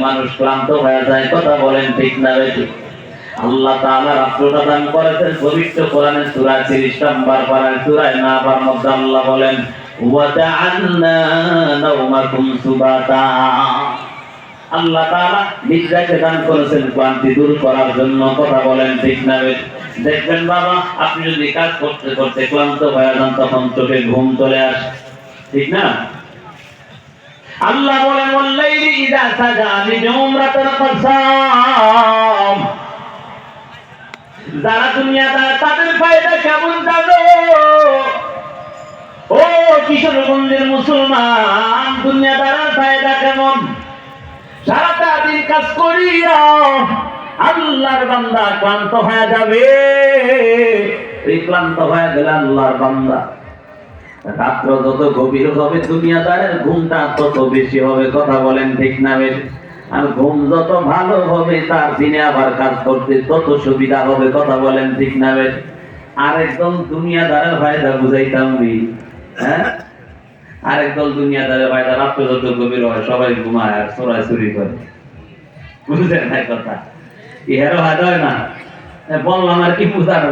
মানুষ ক্লান্ত হয়ে যায়, কথা বলেন ঠিক না আল্লাহ দান করেছেন পবিত্র কোরআনে সূরা 30 নম্বর পারায় সূরায় নাবার মধ্যে আল্লাহ বলেন আল্লাহ তাআলা নিদ্রাকে দান করেছেন ক্লান্তি দূর করার জন্য, কথা বলেন ঠিক না দেখবেন বাবা, আপনি যদি কাজ করতে করতে ক্লান্ত হয়ে যান, তখন চোখে ঘুম চলে আসে। ঠিক না? আল্লাহ বলেন, ওয়াল্লাইলি ইযা সাজা লিজুমরাতিল কসাম যারা দুনিয়াদার, তাদের ফায়দা কেমন জানো? ও কিশোরগঞ্জের মুসলমান দুনিয়াদার ফায়দা কেমন? সারাটা দিন কাজ করিয়া আল্লাহর বান্দা ক্লান্ত হয়ে যাবে। এই ক্লান্ত হয়ে গেলে আল্লাহর বান্দা। রাত্র যত গভীর হবে দুনিয়াদারের, ঘুমটা তত বেশি হবে, কথা বলেন ঠিক না বেশ? আর ঘুম যত ভালো হবে, তার দিনে আবার কাজ করতে তত সুবিধা হবে, কথা বলেন ঠিক না বেশ? আর একদম দুনিয়াদারের ফায়দা বুঝাইতাম নি। হ্যাঁ আরেকদল দুনিয়াদারের ফায়দা রাত্র যত গভীর হয়, সবাই ঘুমায় আর চোরাই চুরি করে। বুঝলেন না কথা? ইহারও হাত হয় না? বললাম আর কি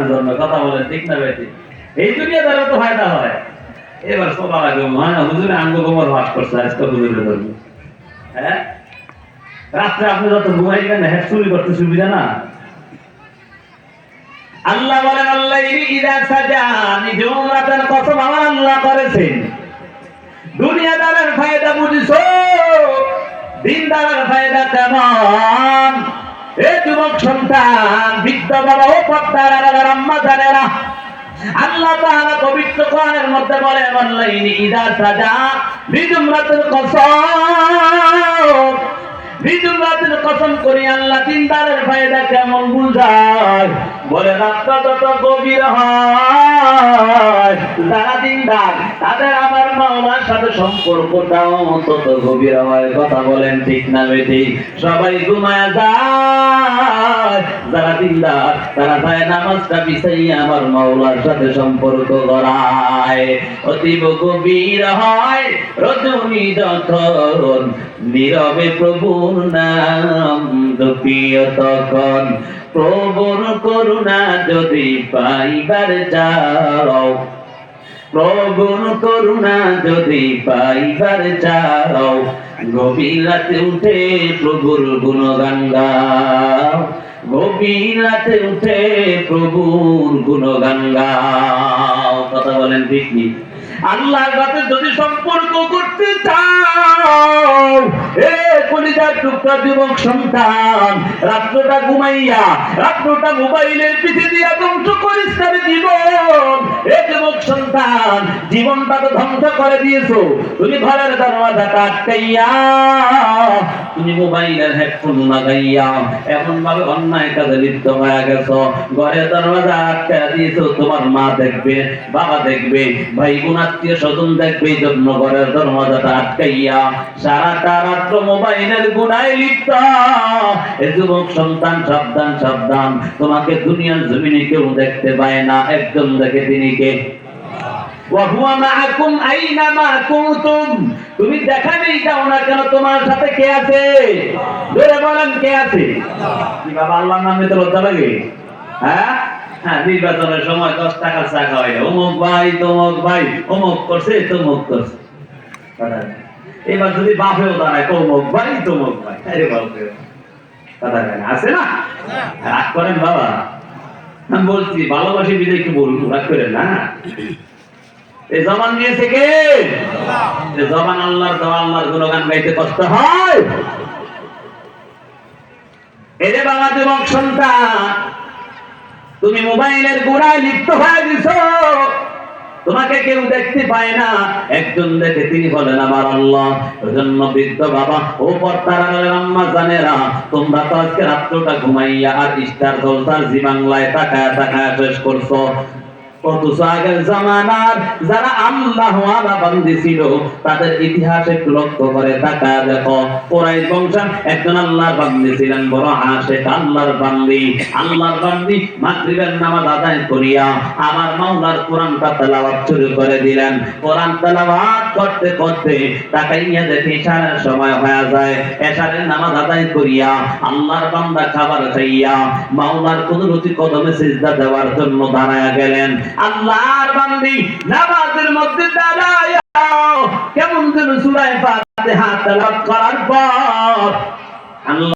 জন্য, কথা বলেন, ঠিক না এই তো ফায়দা হয়। এবার আগে হয় না, হুজুরে আঙ্গ বাস করছে আজকে হ্যাঁ? রাত্রে আপনি যত ঘুমাইবেন হ্যাঁ চুরি করতে সুবিধা না? আল্লাহ বলেন, আল্লাহ ইদা সাজা নিজ উমরাতের কসম আমার আল্লাহ করেছেন। দুনিয়াদারের ফায়দা বুঝিছো? দিনদারের ফায়দা কেমন এ যুবক সন্তান, বৃদ্ধ বাবা ও পদ্মার আম্মা জানেরা। আল্লাহ তাআলা পবিত্র কোরআনের মধ্যে বলে ওয়াল্লাইলি ইদা সাজা বিজুমরাতুল কসম। বিজুমরাতুল কসম করি আল্লাহ দিনদারের ফায়দা কেমন বুঝায়? বলে, রাস্তা যত গভীর হয়, যারা দিনদার, তাদের আমার মাওলার সাথে সম্পর্কটাও তত গভীর হয়। কথা বলেন ঠিক না বেঠি? সবাই ঘুমায় যায়। যারা দিনদার, তারা যায় নামাজটা বিছাইয়া আমার মাওলার সাথে সম্পর্ক করায় অতীব গভীর হয়, রজনী যখন, নীরবে প্রভুর নাম দুঃখীয় তখন। প্রবর করুণা যদি পাইবার যাও। প্রবর করুণা যদি পাইবার চাও গভীর রাতে উঠে প্রভুর গুণগান গাও। গভীর রাতে উঠে প্রভুর গুণগান গাও। কথা বলেন ঠিক আল্লাহর সাথে যদি সম্পর্ক করতে চাও, এ কলিজার টুকরা যুবক সন্তান, রাত্রটা ঘুমাইয়া, রাত্রটা মোবাইলের পিছে দিয়া ধ্বংস করিস না রে জীবন। এ যুবক সন্তান, জীবনটা তো ধ্বংস করে দিয়েছ। তুমি ঘরের দরওয়াজাটা আটকাইয়া, তুমি মোবাইলের হেডফোন লাগাইয়া এমন ভাবে অন্যায় কাজে লিপ্ত হয়ে গেছো। ঘরের দরওয়াজা আটকা দিয়েছ, তোমার মা দেখবে, বাবা দেখবে ভাই বোন আত্মীয় স্বজন দেখবে ঘরের দরওয়াজাটা আটকাইয়া মোবাইলের গুণায় লিপ্ত। যুবক, সন্তান, সাবধান সাবধান। তোমাকে দুনিয়ার জমিনে কেউ দেখতে পায় না, একজন দেখে তিনি কে? তুমি দেখাবেই যাও না কেন তোমার সাথে কে আছে? জোরে বলেন কে আছে? কি বাবা, আল্লাহর নামে তো লজ্জা লাগে। হ্যাঁ? নির্বাচনের সময় দশ টাকা চা খাওয়াই অমুক ভাই, তমুক ভাই, অমুক করছে, তমুক করছে। এবার যদি বাপেও দাঁড়ায়, তমুক ভাই তমুক ভাই। আরে আছে না? রাগ করেন বাবা। আমি বলছি, ভালোবাসি বলব রাগ করেন না? কে? আল্লাহর দেওয়া, আল্লাহর গুণগান গাইতে কষ্ট হয়? এরে বাবা, যুবক সন্তান তুমি মোবাইলের গোড়ায় লিপ্ত হয়ে গেছ। তোমাকে কেউ দেখতে পায় না। একজন দেখে তিনি বলেন, আমার আল্লাহ জন্য বৃদ্ধ বাবা, ও পর্তারা আম্মা জানেরা, তোমরা তো আজকে রাত্রটা ঘুমাইয়া আর ইস্টার জলসার জি বাংলায় তাকায় তাকায় শেষ করছ। জামানার যারা আল্লাহ ছিল, তাদের ইতিহাস একটু লক্ষ্য করে তাকা দেখো। ওরাই একজন আল্লাহর বান্দি ছিলেন, বড় আসে আল্লাহর বান্দি। আল্লাহর বান্দি মাগরিবের নামাজ আদায় করিয়া আমার মাওলার কোরআনটা তেলাওয়াত শুরু করে দিলেন। কোরআন তেলাওয়াত করতে করতে তাকাইয়া দেখি ইশারের সময় হয়ে যায়। এশারের নামাজ আদায় করিয়া আল্লাহর বান্দা খাবার খাইয়া মাওলার কুদরতি কদমে সিজদা দেওয়ার জন্য দাঁড়ায়া গেলেন। আল্লাহর বান্দি নামাজের মধ্যে দাঁড়ায়া। কেমন যেন সূরা ফাতিহা তেলাওয়াত করার পর আল্লাহ